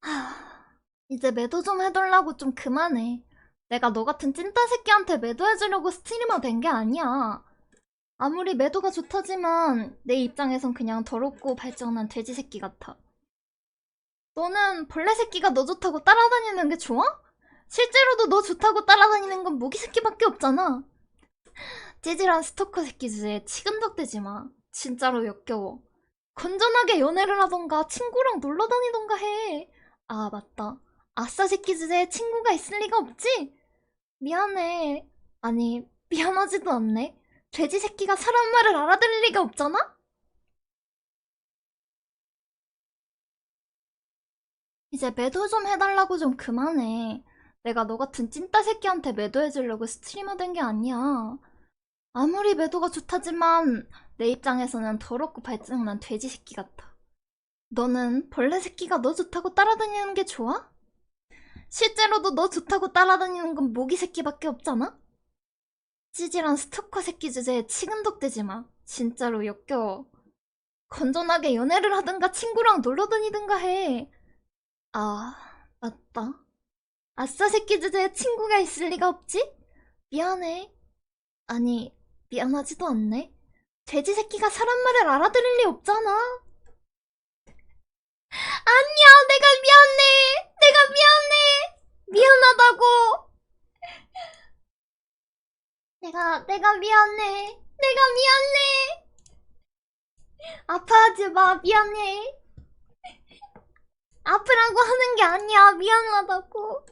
하, 이제 매도 좀 해달라고 좀 그만해. 내가 너 같은 찐따 새끼한테 매도해주려고 스트리머 된 게 아니야. 아무리 매도가 좋다지만 내 입장에선 그냥 더럽고 발전한 돼지 새끼 같아. 너는 벌레 새끼가 너 좋다고 따라다니는 게 좋아? 실제로도 너 좋다고 따라다니는 건 모기 새끼밖에 없잖아. 찌질한 스토커 새끼 주제에 치근덕대지 마. 진짜로 역겨워. 건전하게 연애를 하던가 친구랑 놀러 다니던가 해. 아, 맞다. 아싸 새끼 주제에 친구가 있을 리가 없지? 미안해. 아니, 미안하지도 않네. 돼지 새끼가 사람 말을 알아들을 리가 없잖아? 이제 매도 좀 해달라고 좀 그만해. 내가 너 같은 찐따 새끼한테 매도해주려고 스트리머 된 게 아니야. 아무리 매도가 좋다지만 내 입장에서는 더럽고 발정난 돼지 새끼 같아. 너는 벌레 새끼가 너 좋다고 따라다니는 게 좋아? 실제로도 너 좋다고 따라다니는 건 모기 새끼밖에 없잖아? 찌질한 스토커 새끼 주제에 치근덕대지 마. 진짜로 역겨워. 건전하게 연애를 하든가 친구랑 놀러 다니든가 해. 아, 맞다. 아싸 새끼 주제에 친구가 있을 리가 없지? 미안해. 아니, 미안하지도 않네. 돼지 새끼가 사람 말을 알아들을 리 없잖아. 아니야, 내가 미안해. 내가 미안해. 미안하다고. 내가, 내가 미안해. 내가 미안해. 아파하지 마. 미안해. 아프라고 하는 게 아니야. 미안하다고.